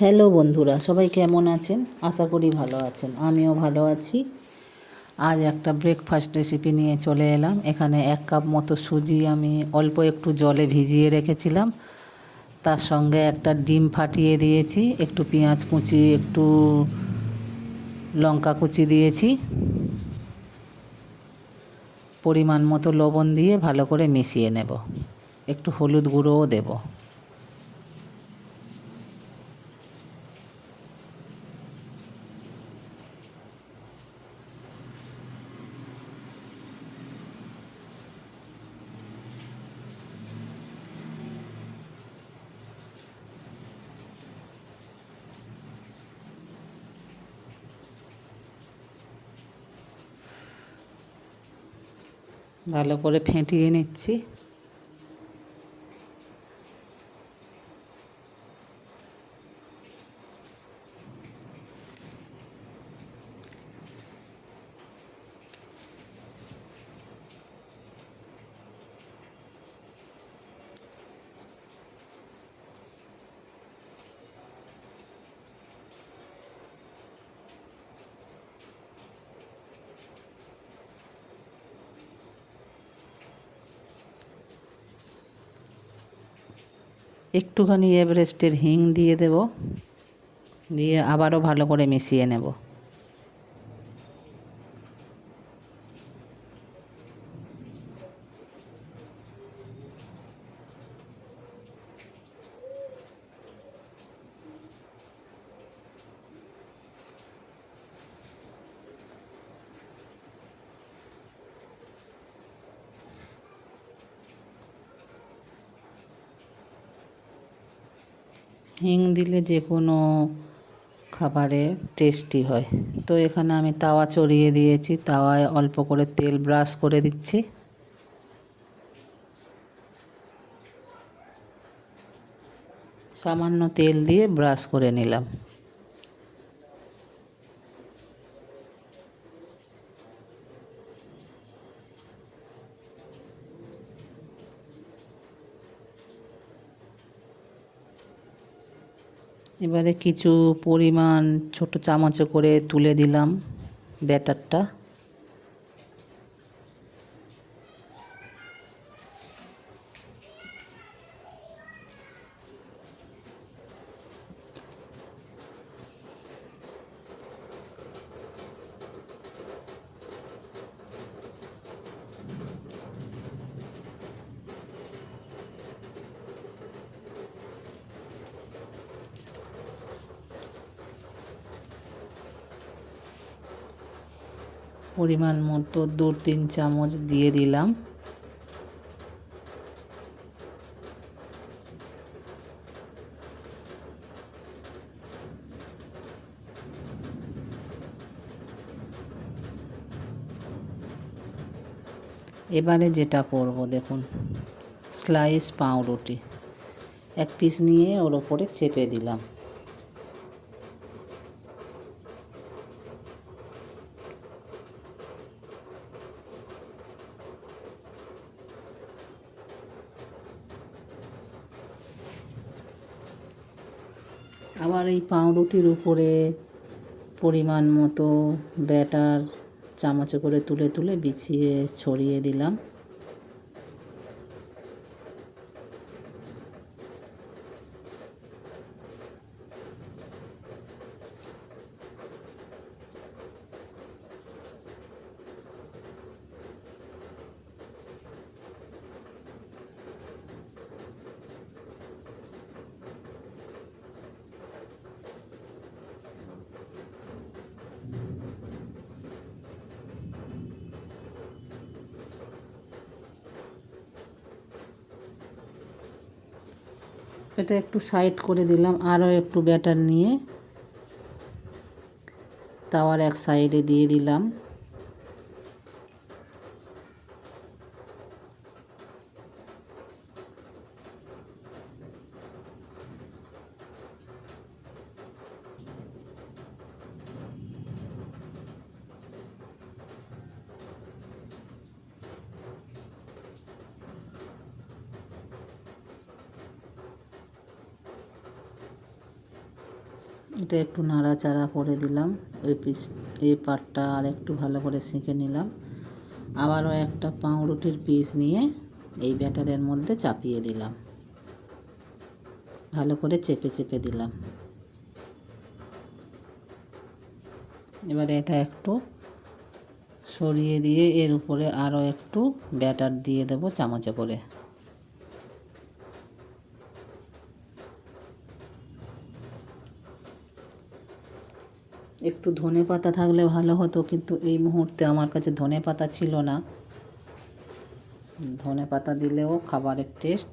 Hello বন্ধুরা, সবাই কেমন আছেন? আশা করি ভালো আছেন। আমিও ভালো আছি। আজ একটা ব্রেকফাস্ট রেসিপি নিয়ে চলে এলাম। এখানে এক কাপ মতো সুজি আমি অল্প একটু জলে ভিজিয়ে রেখেছিলাম। তার সঙ্গে একটা ডিম ফাটিয়ে দিয়েছি, একটু পেঁয়াজ কুচি, একটু লঙ্কা কুচি দিয়েছি। পরিমাণ মতো লবণ দিয়ে ভালো করে মিশিয়ে নেব। একটু হলুদ গুঁড়োও দেবো। ভালো করে ফেটিয়ে নিচ্ছি। একটুখানি এভারেস্টের হিং দিয়ে দেব। দিয়ে আবারও ভালো করে মিশিয়ে নেব। হিং দিলে যে কোনো খাবারে টেস্টি হয়। তো এখানে আমি তাওয়া চড়িয়ে দিয়েছি। তাওয়ায় অল্প করে তেল ব্রাশ করে দিচ্ছি। সামান্য তেল দিয়ে ব্রাশ করে নিলাম। এবারে কিছু পরিমাণ ছোট চামচে করে তুলে দিলাম ব্যাটারটা। পরিমাণ মতো দু তিন চামচ দিয়ে দিলাম। এবারে যেটা করব দেখুন স্লাইস পাউরুটি। এক পিস নিয়ে ওর ওপরে চেপে দিলাম। আবার এই পাউরুটির উপরে পরিমাণ মতো ব্যাটার চামচে করে তুলে তুলে বিছিয়ে ছড়িয়ে দিলাম। এটা একটু সাইড করে দিলাম আরও একটু ব্যাটার নিয়ে। তাওয়ার এক সাইডে দিয়ে দিলাম। এটা একটু নাড়াচাড়া করে দিলাম। ওই পিস এই পাটটা আর একটু ভালো করে সেঁকে নিলাম। আবারও একটা পাউরুটির পিস নিয়ে এই ব্যাটারের মধ্যে চাপিয়ে দিলাম। ভালো করে চেপে চেপে দিলাম। এবারে এটা একটু সরিয়ে দিয়ে এর উপরে আরও একটু ব্যাটার দিয়ে দেবো চামচে করে। একটু ধনে পাতা থাকলে ভালো হতো, কিন্তু এই মুহূর্তে আমার কাছে ধনে পাতা ছিল না। ধনে পাতা দিলেও খাবারের টেস্ট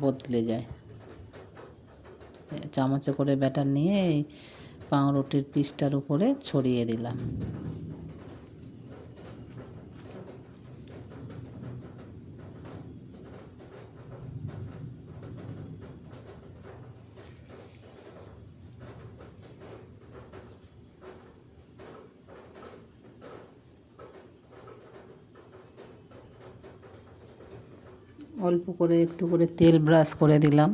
বদলে যায়। চামচে করে ব্যাটার নিয়ে এই পাউরুটির পিসটার উপরে ছড়িয়ে দিলাম। অল্প করে একটু করে তেল ব্রাশ করে দিলাম।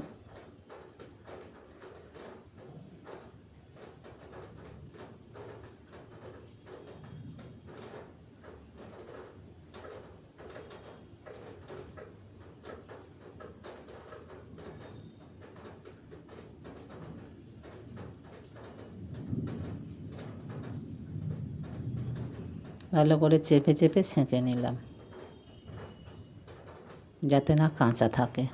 ভালো করে চেপে চেপে সেঁকে নিলাম। যাতে না কাঁচা থাকে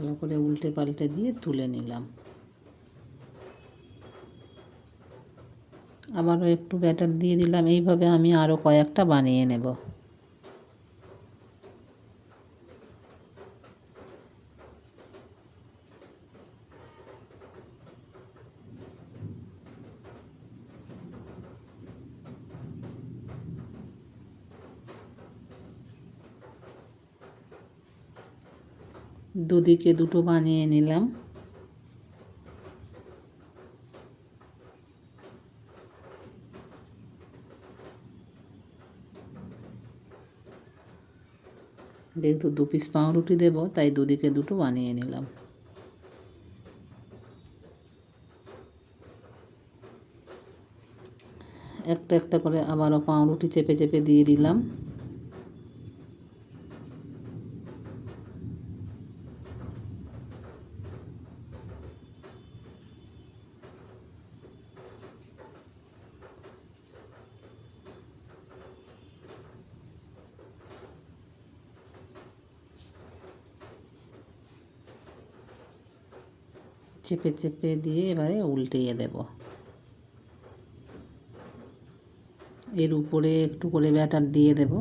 ভালো করে উল্টে পাল্টে দিয়ে তুলে নিলাম। আবারও একটু ব্যাটার দিয়ে দিলাম। এইভাবে আমি আরও কয়েকটা বানিয়ে নেব। দুদিকে দুটো বানিয়ে নিলাম। যেহেতু দু পিস পাউরুটি দেবো, তাই দুদিকে দুটো বানিয়ে নিলাম। একটা একটা করে আবারও পাউরুটি চেপে চেপে দিয়ে দিলাম। চেপে চেপে দিয়ে এবারে উল্টিয়ে দেব। এর উপরে একটু করে ব্যাটার দিয়ে দেব।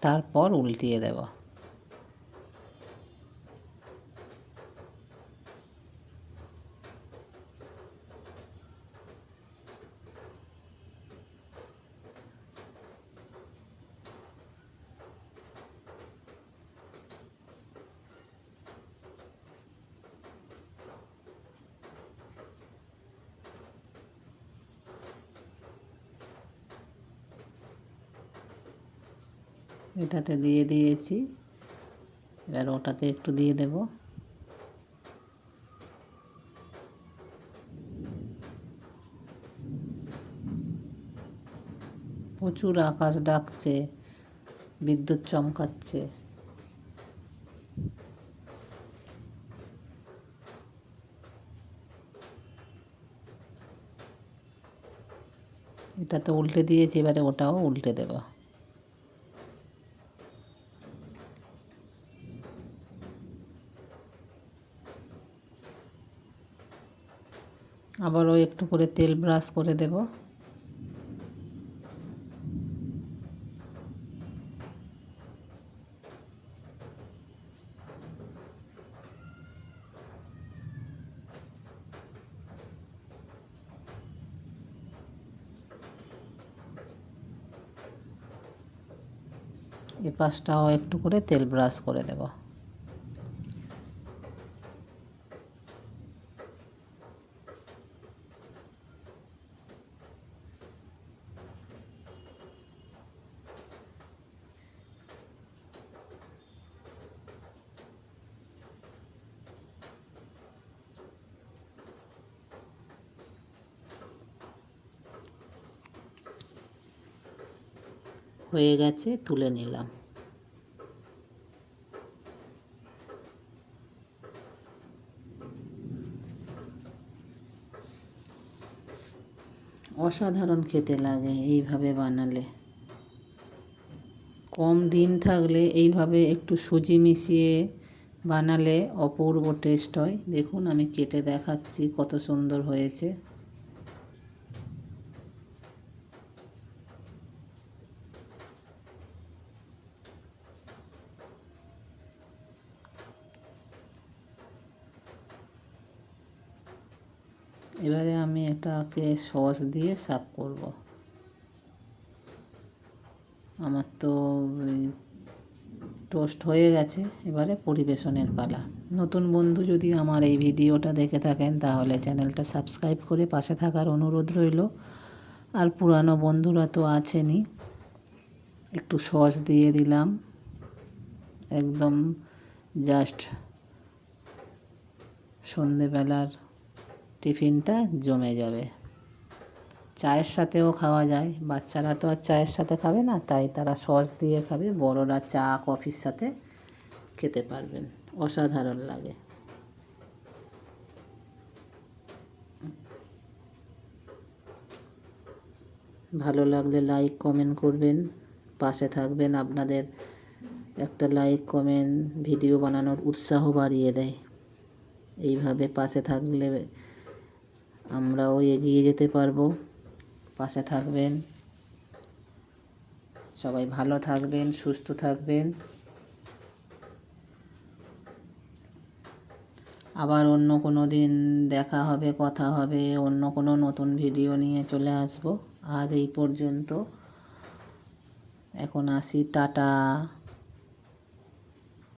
তারপর উল্টিয়ে দেব। এটাতে দিয়ে দিয়েছি। এবার ওটাতে একটু দিয়ে দেব। প্রচুর আকাশ ডাকছে, বিদ্যুৎ চমকাচ্ছে। এটা তো উল্টে দিয়েছি, এবারে ওটাও উল্টে দেবো। আবারও একটু করে তেল ব্রাশ করে দেব। এ পাশটাও একটু করে তেল ব্রাশ করে দেবো। হয়ে গেছে, তুলে নিলাম। অসাধারণ খেতে লাগে এইভাবে বানালে। কম ডিম থাকলে এইভাবে একটু সুজি মিশিয়ে বানালে অপূর্ব টেস্ট হয়। দেখুন, আমি কেটে দেখাচ্ছি কত সুন্দর হয়েছে। এবারে আমি এটাকে সস দিয়ে সার্ভ করব। আমার তো টোস্ট হয়ে গেছে, এবারে পরিবেশনের পালা। নতুন বন্ধু যদি আমার এই ভিডিওটা দেখে থাকেন, তাহলে চ্যানেলটা সাবস্ক্রাইব করে পাশে থাকার অনুরোধ রইল। আর পুরানো বন্ধুরা তো আছেনই, একটু সস দিয়ে দিলাম। একদম জাস্ট সন্ধেবেলার টিফিনটা জমে যাবে। চায়ের সাথেও খাওয়া যায়। বাচ্চারা তো আর চায়ের সাথে খাবে না, তাই তারা সস দিয়ে খাবে। বড়রা চা, কফির সাথে খেতে পারবেন। অসাধারণ লাগে। ভালো লাগলে লাইক, কমেন্ট করবেন। পাশে থাকবেন। আপনাদের একটা লাইক, কমেন্ট, ভিডিও বানানোর উৎসাহ বাড়িয়ে দেয়। এইভাবে পাশে থাকলে আমরাও এগিয়ে যেতে পারব। পাশে থাকবেন। সবাই ভালো থাকবেন, সুস্থ থাকবেন। আবার অন্য কোনো দিন দেখা হবে, কথা হবে, অন্য কোনো নতুন ভিডিও নিয়ে চলে আসব। আজ এই পর্যন্ত। এখন আসি, টাটা।